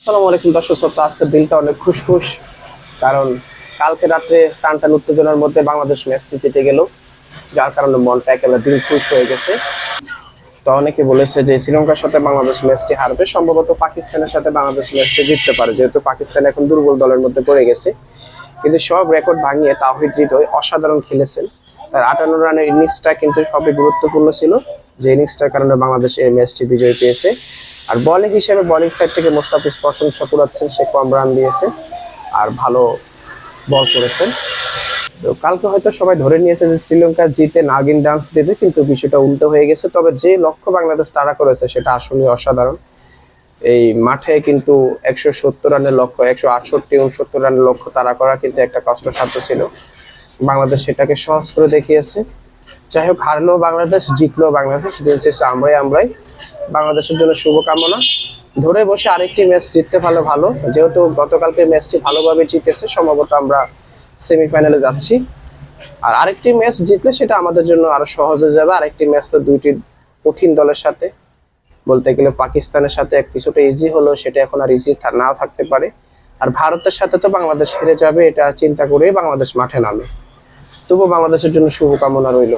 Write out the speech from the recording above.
আসসালামু আলাইকুম দর্শক শ্রোতা, আজকের দিনটা অনেক খুশখুশ, কারণ কালকে রাত্রে টান টান উত্তেজনার মধ্যে বাংলাদেশ ম্যাচটি জিতে গেল, যার কারণে মনটা একেবারে দিল খুশ হয়ে গেছে। তো অনেকে বলেছে যে শ্রীলঙ্কার সাথে বাংলাদেশ ম্যাচটি হারবে, সম্ভবত পাকিস্তানের সাথে বাংলাদেশ ম্যাচটি জিততে পারে, যেহেতু পাকিস্তান এখন দুর্বল দলের মধ্যে পড়ে গেছে। কিন্তু সব রেকর্ড ভাঙিয়ে তাহিদ হৃদয় অসাধারণ খেলেছেন। তার আটান্ন রানের ইনিংসটা কিন্তু সবই গুরুত্বপূর্ণ ছিল, যে ইনিংসটার কারণে বাংলাদেশ এই ম্যাচটি বিজয় পেয়েছে। আর বোলিং হিসেবে বোলিং সাইড থেকে মোস্তাফিজ প্রশংসা কুড়াচ্ছেন সে কম রান দিয়েছে আর ভালো বল করেছেন। তো কালকে হয়তো সবাই ধরে নিয়েছে যে শ্রীলঙ্কা জিতে নাগিন ডান্স দেবে, কিন্তু বিষয়টা উল্টো হয়ে গেছে। তবে যে লক্ষ্য বাংলাদেশ তারা করেছে সেটা আসলে অসাধারণ। এই মাঠে কিন্তু একশো সত্তর রানের লক্ষ্য, একশো আটষট্টি, উনসত্তর রানের লক্ষ্য তারা করা কিন্তু একটা কষ্টসাধ্য ছিল। বাংলাদেশ সেটাকে সহজ করে দেখিয়েছে। যাই হোক হারলেও বাংলাদেশ জিতলেও বাংলাদেশ। দিন শেষে আমরাই আমরাই। বাংলাদেশের জন্য শুভকামনা। ধরে বসে আরেকটি ম্যাচ জিততে ভালো ভালো। যেহেতু গতকালকে ম্যাচটি ভালোভাবে জিতেছে, সম্ভবত আমরা সেমিফাইনালে যাচ্ছি। আর আরেকটি ম্যাচ জিতলে সেটা আমাদের জন্য আরও সহজ হয়ে যাবে। আরেকটি ম্যাচ তো দুইটি কঠিন দলের সাথে। বলতে গেলে পাকিস্তানের সাথে কিছুটা ইজি হলো সেটা এখন আর ইজি না থাকতে পারে। আর ভারতের সাথে তো বাংলাদেশ হেরে যাবে, এটা চিন্তা করেই বাংলাদেশ মাঠে নামে। তবুও বাংলাদেশের জন্য শুভকামনা রইল।